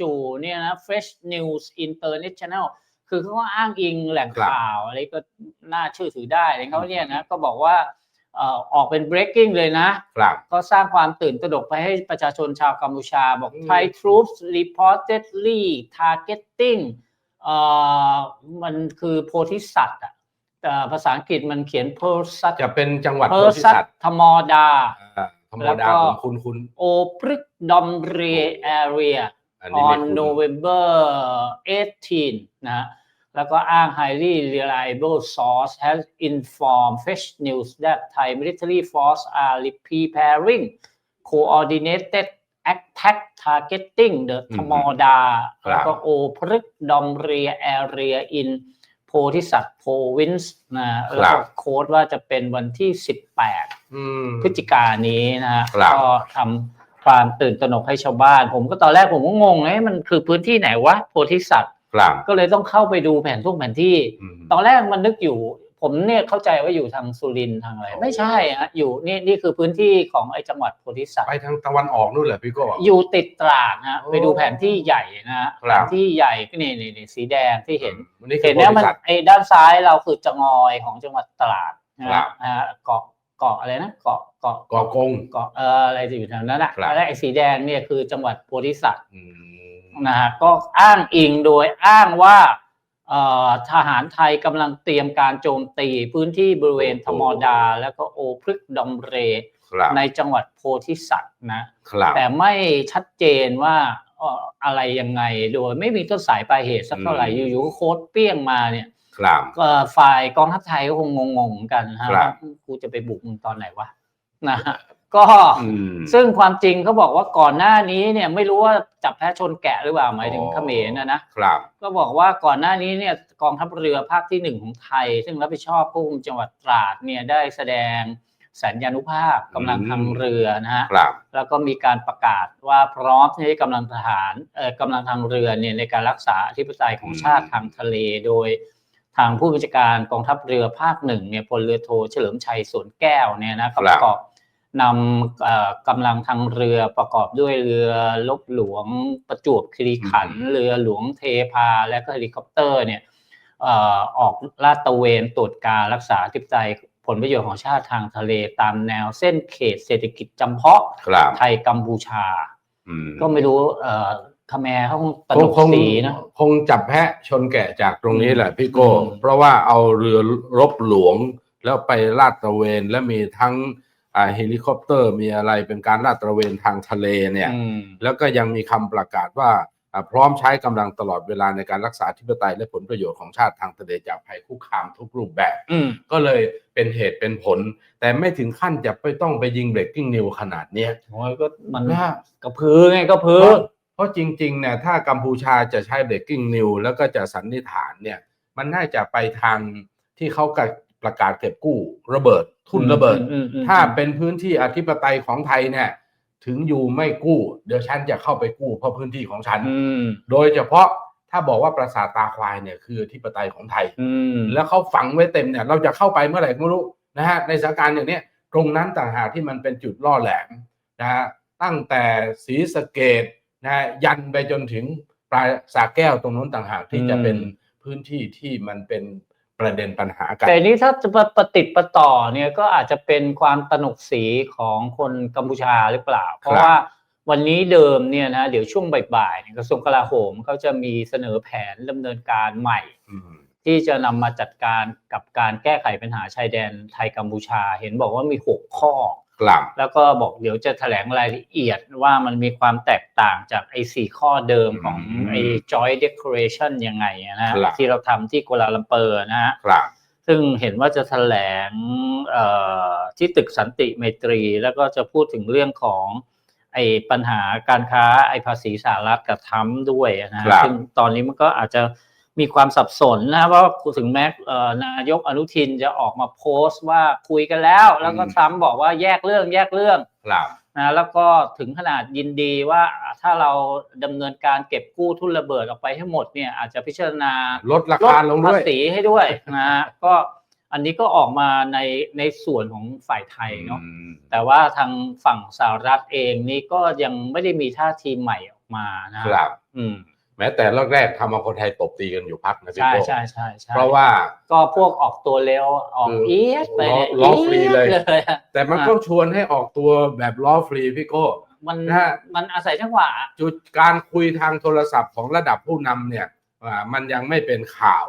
จู่ๆเนี่ยนะ Fresh News International คือเขาก็อ้างอิงแหล่งครับข่าวอะไรก็น่าเชื่อถือได้เขาเนี่ยนะก็บอกว่าเอ่อออกเป็น breaking เลยนะครับก็สร้างความตื่นตระหนกไปให้ประชาชนชาวกัมพูชา บอกอืม Thai troops reportedly targeting เอ่อมันคือโพธิสัตว์อะแต่ภาษาอังกฤษมันเขียน p e r s a t จะเป็นจังหวัด p โพ e r ธิ s a สั t ตว์ธรรมดาอ่าธรรมแล้วดาก็ของคุณคุณโอปริกดอมเร area อันนี้ไม่ on คุ้น November 18 นะแล้วก็อ้าง highly reliable source has informed Fresh News that Thai military force are preparing coordinated attack targeting the อืมธรรมดาครับแล้วก็โอพฤกดอมเรีย area in โพธิสัตว์ province นะแล้วก็โค้ดว่าจะเป็นวันที่ 18อืมพฤศจิกายนนี้นะฮะครับก็ทำ ความตื่นตระหนกให้ชาวบ้าน ผมก็ตอนแรกผมก็งงเอ๊ะมันคือพื้นที่ไหนวะโพธิสัตว์ครับก็เลยต้องเข้าไปดูแผนทุ่งแผนที่อืมตอนแรกมันนึกอยู่ ผมเนี่ยเข้าใจว่าอยู่ทางสุรินทร์ทางอะไรอ๋อไม่ใช่ฮะอยู่นี่นี่คือพื้นที่ของไอ้จังหวัดโพธิสัตว์ไปทางตะวันออกนู่นแหละพี่โก็อยู่ติดตราดนะฮะโอ้ไปดูแผนที่ใหญ่นะฮะครับแผนที่ใหญ่ก็นี่นี่นี่สีแดงที่เห็นวันนี้คืเห็อนโพเนี่ยธิมันสัตว์ไอ้ด้านซ้ายเราคือจะงอยของจังหวัดตราดนะครัฮะบอ่าเกาะ เกาะอะไรนะเกาะเกาะกอกงเกาะเอออะไรจะอยู่แถวนั้นแหละครับและไอ้สีแดงเนี่ยคือจังหวัดโพธิสัตว์อืมนะฮะก็อ้างอิงโดยอ้างว่าเอ่อทหารไทยกำลังเตรียมการโจมตีพื้นที่บริเวณธรรมดา แล้วก็โอพฤกดอมเรครับในจังหวัดโพธิสัตว์นะครับแต่ไม่ชัดเจนว่าเอ่ออะไรยังไงโดยไม่มีต้นสายปลายเหตุสักเท่าไหร่อืมอยู่ๆก็โค้ดเปี้ยงมาเนี่ย ครับ ก็ฝ่ายกองทัพไทยก็คงงงๆกันนะฮะครับ ว่ากูจะไปบุกมึงตอนไหนวะนะฮะก็อืม ซึ่งความจริงเขาบอกว่าก่อนหน้านี้เนี่ยไม่รู้ว่าจับแพ้ชนแกะหรือเปล่าหมายถึงอ๋อ เขมรนะนะครับ ก็บอกว่าก่อนหน้านี้เนี่ยกองทัพเรือภาคที่หนึ่งของไทย ซึ่งรับผิดชอบควบคุมจังหวัดตราดเนี่ยได้แสดงสัญญานุภาพกำลังทางเรือนะฮะ ครับ แล้วก็มีการประกาศว่าพร้อมที่จะกำลังทหารเอ่อกำลังทางเรือเนี่ยในการรักษาอธิปไตยของอืมชาติทางทะเล โดย ทางผู้บัญชาการกองทัพเรือภาคหนึ่งเนี่ยพลเรือโทเฉลิมชัยสวนแก้วเนี่ยนะก็ประกอบนำเอ่อกำลังทางเรือประกอบด้วยเรือลบหลวงประจวบคีรีขันธ์เรือหลวงเทพา และก็เฮลิคอปเตอร์เนี่ยเอ่อออกลาดตระเวนตรวจการรักษาอธิปไตยผลประโยชน์ของชาติทางทะเลตามแนวเส้นเขตเศรษฐกิจจำเพาะครับไทยกัมพูชาอืมก็ไม่รู้ เอ่อคแมร์เขาคงตคลงกคงสีนะคงจับแพะชนแกะจากตรงนี้แหละพี่โก้อืมเพราะว่าเอาเรือรบหลวงแล้วไปลาดตระเวนและมีทั้งอ่าเฮลิคอปเตอร์มีอะไรเป็นการลาดตระเวนทางทะเลเนี่ยอืมแล้วก็ยังมีคำประกาศว่าอ่าพร้อมใช้กำลังตลอดเวลาในการรักษาธิปไตยและผลประโยชน์ของชาติทางทะเลจากภัยคุกคามทุกรูปแบบอืมก็เลยเป็นเหตุเป็นผล แต่ไม่ถึงขั้นจะไปต้องไปยิงเบรกกิ้งนิวขนาดเนี้ยโอ้ยก็มันนะฮะกระพือไงกระพืเพอราะ เพราะจริงๆเนี่ยถ้ากัมพูชาจะใช้ breaking news แล้วก็จะสันนิษฐานเนี่ยมันน่าจะไปทางที่เขาประกาศเก็บกู้ระเบิดทุนระเบิดอืมอืมถ้าเป็นพื้นที่อธิปไตยของไทยเนี่ยถึงอยู่ไม่กู้ เดี๋ยวฉันจะเข้าไปกู้เพราะพื้นที่ของฉันอืมโดยเฉพาะถ้าบอกว่าปราสาทตาควายเนี่ยคืออธิปไตยของไทยอืมแล้วเขาฝังไว้เต็มเนี่ย เราจะเข้าไปเมื่อไหร่ก็ไม่รู้นะฮะในสถานการณ์อย่างเนี้ยตรงนั้นต่างหากที่มันเป็นจุดล่อแหลมนะฮะตั้งแต่ศรีสะเกด นะฮะยันไปจนถึงปลายสาแก้วตรงนู้นต่างหากที่จะเป็นพื้นที่ที่มันเป็นประเด็นปัญหากันแต่นี้ถ้าจะประประติดประต่อเนี่ยก็อาจจะเป็นความตนกสีของคนกัมพูชาหรือเปล่า เพราะว่าวันนี้เดิมเนี่ยนะเดี๋ยวช่วงบ่ายๆเนี่ยกระทรวงกลาโหมเขาจะมีเสนอแผนดำเนินการใหม่อืมที่จะนำมาจัดการกับการแก้ไขปัญหาชายแดนไทยกัมพูชา เห็นบอกว่ามี6ข้อ กลับ แล้วก็บอกเดี๋ยวจะแถลงรายละเอียดว่ามันมีความแตกต่างจากไอ้สี่ข้อเดิมของอืมไอ้ joint declaration ยังไงนะฮะครับ ที่เราทำที่กัวลาลัมเปอร์นะฮะกลับ ซึ่งเห็นว่าจะแถลงเอ่อที่ตึกสันติไมตรี แล้วก็จะพูดถึงเรื่องของไอ้ปัญหาการค้าไอ้ภาษีสหรัฐกับทรัมป์ด้วยนะฮะครับ ซึ่งตอนนี้มันก็อาจจะ มีความสับสนนะว่าถึงแม้เอ่อนายกอนุทินจะออกมาโพสต์ว่าคุยกันแล้ว แล้วก็ทรัมป์บอกว่าแยกเรื่องแยกเรื่องกลับนะแล้วก็ถึงขนาดยินดีว่าถ้าเราดำเนินการเก็บกู้ทุนระเบิดออกไปให้หมดเนี่ยอาจจะพิจารณาลดราคาลงด้วยภาษีให้ด้วยนะฮะก็อันนี้ก็ออกมาในในส่วนของฝ่ายไทยเนาะอืมแต่ว่าทางฝั่งสหรัฐเองนี่ก็ยังไม่ได้มีท่าทีใหม่ออกมานะครับอืม แม้แต่แรกๆทำเอาคนไทยตบตีกันอยู่พักนะพี่ใช่โก้ใช่ใช่ใช่เพราะว่า ก็พวกออกตัวเร็วออกคือเอียดไปเนี่ยล้อล้อฟรีเลย อีดเลยอะแต่มันก็ชวนให้ออกตัวแบบล้อฟรีพี่โก้ มันนะฮะ มันอาศัยจังหวะ จุดการคุยทางโทรศัพท์ของระดับผู้นำเนี่ยอ่ามันยังไม่เป็นข่าว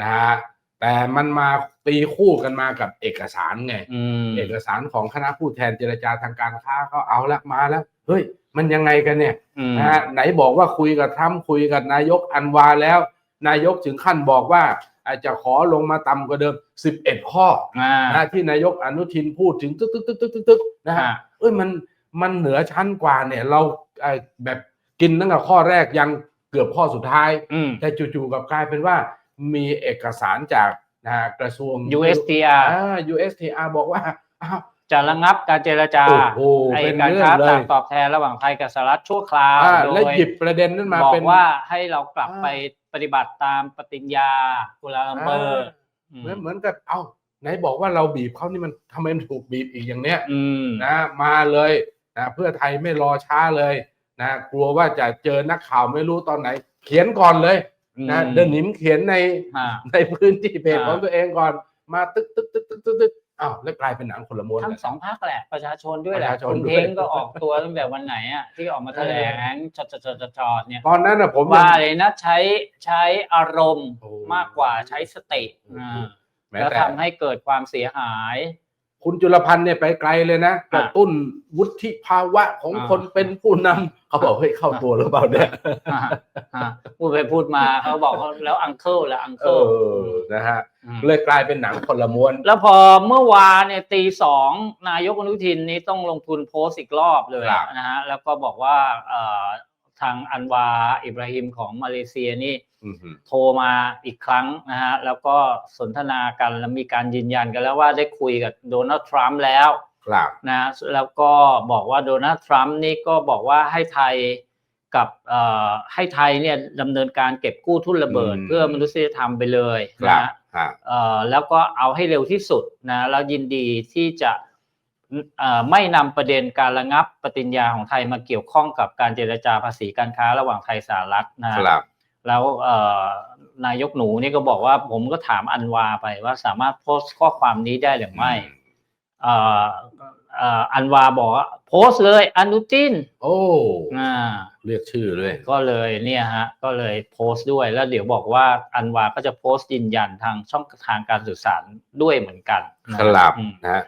นะฮะแต่มันมาตีคู่กันมากับเอกสารไง อืม เอกสารของคณะผู้แทนเจรจาทางการค้าเขาเอาละมาแล้ว เฮ้ย มันยังไงกันเนี่ยอืมนะฮะไหนบอกว่าคุยกับทรัมป์คุยกับนายกอันวาแล้ว นายกถึงขั้นบอกว่า อาจจะขอลงมาต่ำกว่าเดิม 11 ข้ออ่านะที่นายกอนุทินพูดถึงตึ๊กตึ๊กตึ๊กตึ๊กตึ๊กตึ๊กนะฮะอ่าเอ้ยมันมันเหนือชั้นกว่าเนี่ย เราไอ้แบบกินตั้งแต่ข้อแรกยังเกือบข้อสุดท้ายอืมแต่จู่ๆกับกลายเป็นว่ามีเอกสารจากนะฮะกระทรวง USTR อ่า USTR บอกว่าอ้าว จะระงับการเจรจาโอ้โหไอ้เป็นการเรื่อค้างเลต่ายงตอบแทนระหว่างไทยกับสหรัฐชั่วคราวอ่าโดและยหยิบประเด็นนั้นมาบอเป็นกว่าให้เรากลับอ่า ไปปฏิบัติตามปฏิญญากุลาลัมเปอร์เหมือนเหมือนกับเอ้าไหนบอกว่าเราบีบเขานี่มันทำไมมันถูกบีบอีกอย่างเนี้ย อืมนะมาเลยนะเพื่อไทยไม่รอช้าเลยนะกลัวว่าจะเจอนักข่าวไม่รู้ตอนไหน เขียนก่อนเลยนะเดินหนิมเขียนในอ่า ในพื้นที่เพจอ่า ของตัวเองก่อนมาตึกตึกตึกตึกตึกตึก อ้าวแล้วกลายเป็นหนังคนละม้วนทั้งเลยสองภาคแหละประชาชนด้วยแหละประชาชนคุณด้วยเท้งก็ออกตัวตั้งแต่วันไหนอะที่ออกมาแถลงจอดจอดจอดจอดจอดเนี่ยตอนนั้นนะผมว่ายังเลยนะใช้ใช้อารมณ์โอ้มากกว่าใช้สติโอ้โหอ่าแม้แล้วแต่ทำให้เกิดความเสียหาย คุณจุลพันธ์เนี่ยไปไกลเลยนะกระตุ้นวุฒิภาวะของอ่าคนเป็นผู้นำเขาบอกเฮ้ยเข้าตัวหรือเปล่าเนี่ยอ่าอ่าพูดไปพูดมาเขาบอกเขาแล้วอังเคิลแล้วอังเอเคิล อนะฮะเลยกลายเป็นหนังคนละม้วน แล้วพอเมื่อวานเนี่ยตีสองนายกอนุทินนี้ต้องลงทุนโพสต์อีกรอบเลยครับ นะฮะแล้วก็บอกว่าเอ่อ ทางอันวาอิบราฮิมของมาเลเซียนี่อือหือโทรมาอีกครั้งนะฮะแล้วก็สนทนากันแล้วมีการยืนยันกันแล้วว่าได้คุยกับโดนัลด์ทรัมป์แล้วครับนะแล้วก็บอกว่าโดนัลด์ทรัมป์นี่ก็บอกว่าให้ไทยกับเอ่อให้ไทยเนี่ยดำเนินการเก็บกู้ทุนระเบิดอืมเพื่อมนุษยธรรมไปเลยครันะบฮะฮะเอ่อแล้วก็เอาให้เร็วที่สุดนะแล้วยินดีที่จะเอ่อ ไม่นำประเด็นการระงับปฏิญญาของไทยมาเกี่ยวข้องกับการเจรจาภาษีการค้าระหว่างไทยสหรัฐนะฮะครับแล้วเอ่อนายกหนูนี่ก็บอกว่าผมก็ถามอันวาไปว่าสามารถโพสต์ข้อความนี้ได้หรือไม่เอ่อเอ่ออันวาบอกว่าโพสต์เลยอนุทิน โอ้อ่าเรียกชื่อเลย ก็เลยเนี่ยฮะ ก็เลยโพสต์ด้วยแล้วเดี๋ยวบอกว่าอันวาก็จะโพสต์ยืนยันทางช่องทางการสื่อสารด้วยเหมือนกันนะครับอืมนะฮะ